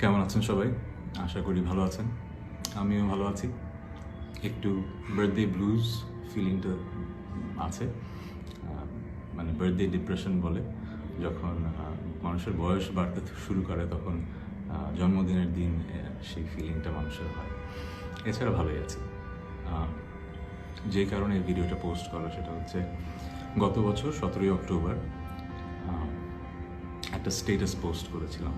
কেমন আছেন সবাই? আশা করি ভালো আছেন। আমিও ভালো আছি। একটু বার্থডে ব্লুজ ফিলিংটা আছে। মানে বার্থডে ডিপ্রেশন বলে। যখন মানুষের বয়স বাড়তে শুরু করে, তখন জন্মদিনের দিন সেই ফিলিংটা মানুষের হয়। এছাড়া ভালোই আছি। যে কারণে ভিডিওটা পোস্ট করা, সেটা হচ্ছে গত বছর সতেরোই অক্টোবর একটা স্টেটাস পোস্ট করেছিলাম।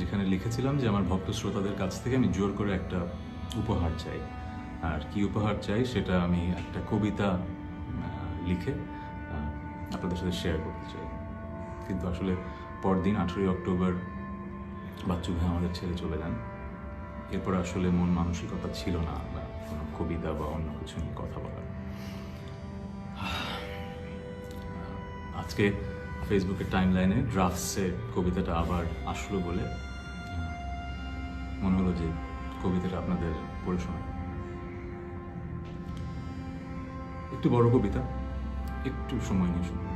যেখানে লিখেছিলাম যে আমার ভক্ত শ্রোতাদের কাছ থেকে আমি জোর করে একটা উপহার চাই। আর কি উপহার চাই সেটা আমি একটা কবিতা লিখে আপনাদের সাথে শেয়ার করতে চাই। কিন্তু আসলে পরদিন আঠেরোই অক্টোবর বাচ্চু ভাই আমাদের ছেড়ে চলে যান। এরপর আসলে মন মানসিকতা ছিল না বা কোনো কবিতা বা অন্য কিছু নিয়ে কথা বলার। আজকে ফেসবুকের টাইম লাইনে ড্রাফটসে কবিতাটা আবার আসলো বলে মনে হলো যে কবিতাটা আপনাদের পড়ে শোনাই। একটু বড় কবিতা, একটু সময় নিয়ে শুনুন।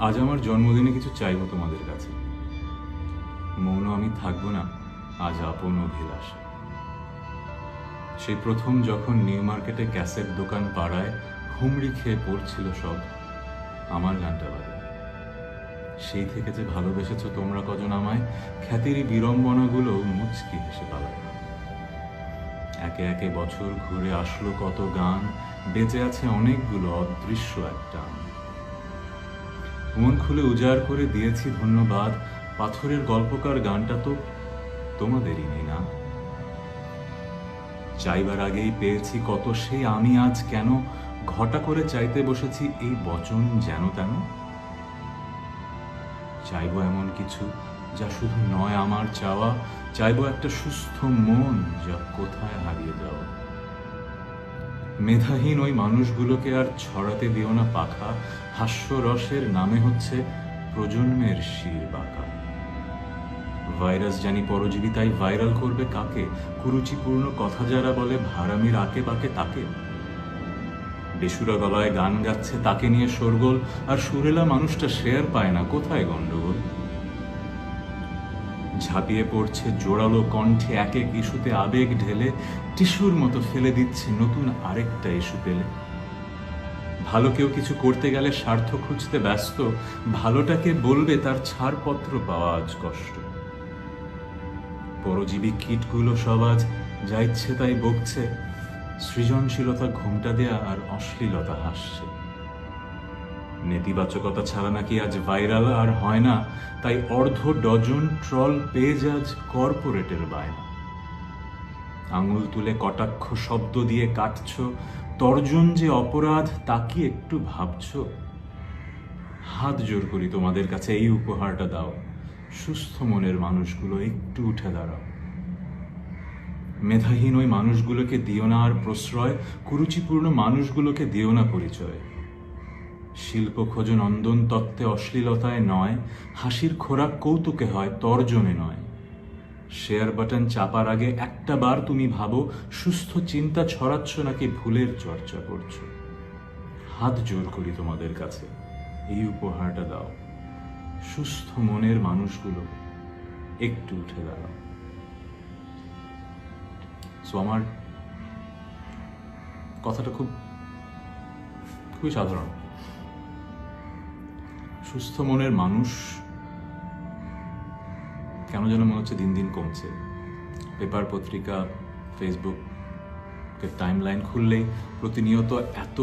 আজ আমার জন্মদিনে কিছু চাইব তোমাদের কাছে। মৌন আমি থাকব না, আজ আপন অভিলাষ। সেই প্রথম যখন নিউ মার্কেটে ক্যাসেট দোকান পাড়ায় হুমড়ি খেয়ে পড়ছিল সব, আমার গানটা বাজে। সেই থেকে যে ভালোবেসেছ তোমরা কজন আমায় খ্যাতিরই বিড়ম্বনাগুলো মুচকি হেসে পালায়। একে একে বছর ঘুরে আসলো কত গান, বেঁচে আছে অনেকগুলো অদৃশ্য একটা মন খুলে উজাড় করে দিয়েছি ধন্যবাদ, পাথরের গল্পকার গানটা তো তোমাদেরই নেই না। চাইবার আগেই পেয়েছি কত সেই আমি আজ কেন? ঘটা করে চাইতে বসেছি এই বচন যেন তেন? চাইব এমন কিছু যা শুধু নয় আমার চাওয়া। চাইব একটা সুস্থ মন যা কোথায় হারিয়ে যাওয়া। মেধাহীন ওই মানুষগুলোকে আর ছড়াতে দিও না পাখা। হাস্যরসের নামে হচ্ছে প্রজন্মের শির বাঁকা। ভাইরাস জানি পরজীবী তাই ভাইরাল করবে কাকে? কুরুচিপূর্ণ কথা যারা বলে ভাড়ামির আকে বাকে তাকে? বেসুরা গলায় গান গাচ্ছে তাকে নিয়ে শোরগোল, আর সুরেলা মানুষটা শেয়ার পায় না। কোথায় গন্ডগোল? ঝাঁপিয়ে পড়ছে জোরালো কণ্ঠে এক এক ইস্যুতে আবেগ ঢেলে, টিস্যুর মতো ফেলে দিচ্ছে নতুন আরেকটা ইস্যু পেলে। ভালো কেউ কিছু করতে গেলে স্বার্থ খুঁজতে ব্যস্ত, ভালোটাকে বলবে তার ছাড়পত্র পাওয়া আজ কষ্ট। পরজীবী কীটগুলো সব আজ, যা ইচ্ছে তাই বকছে। সৃজনশীলতা ঘুমটা দেয়া আর অশ্লীলতা হাসছে। নেতিবাচকতা ছাড়া নাকি আজ ভাইরাল আর হয় না, তাই অর্ধ ডজন ট্রল পেজ আজ কর্পোরেটের বায়না। আঙুল তুলে কটাক্ষ শব্দ দিয়ে কাটছ, তর্জন যে অপরাধ তা কি একটু ভাবছ? হাত জোর করি তোমাদের কাছে এই উপহারটা দাও, সুস্থ মনের মানুষগুলো একটু উঠে দাঁড়াও। মেধাহীন ওই মানুষগুলোকে দিও না আর প্রশ্রয়, কুরুচিপূর্ণ মানুষগুলোকে দিও না পরিচয়। শিল্প খোঁজ নন্দন তত্ত্বে অশ্লীলতায় নয়, হাসির খোরাক কৌতুকে হয়, তর্জনে নয়। শেয়ার বাটন চাপার আগে একটা বার তুমি ভাবো, সুস্থ চিন্তা ছড়াচ্ছ নাকি ভুলের চর্চা করছ। হাত জোর করি তোমাদের কাছে, এই উপহারটা দাও। সুস্থ মনের মানুষগুলো, একটু উঠে দাঁড়াও। সো আমার কথাটা খুব, খুবই সাধারণ। সুস্থ মনের মানুষ কেন যেন মনে হচ্ছে দিন দিন কমছে? পেপার পত্রিকা ফেসবুক টাইম লাইন খুললেই প্রতিনিয়ত এত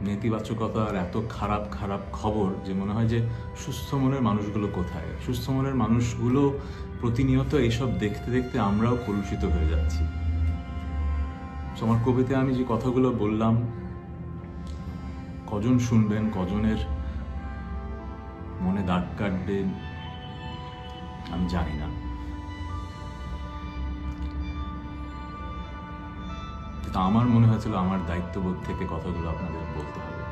নেতিবাচকতা আর এত খারাপ খারাপ খবর যে মনে হয় যে সুস্থ মনের মানুষগুলো কোথায়? সুস্থ মনের মানুষগুলো প্রতিনিয়ত এইসব দেখতে দেখতে আমরাও কলুষিত হয়ে যাচ্ছি। আমার কবিতায় আমি যে কথাগুলো বললাম, কজন শুনবেন, কজনের মনে দাগ কাটবে আমি জানি না। আমার মনে হয়েছিল আমার দায়িত্ববোধ থেকে কথাগুলো আপনাদের বলতে হবে।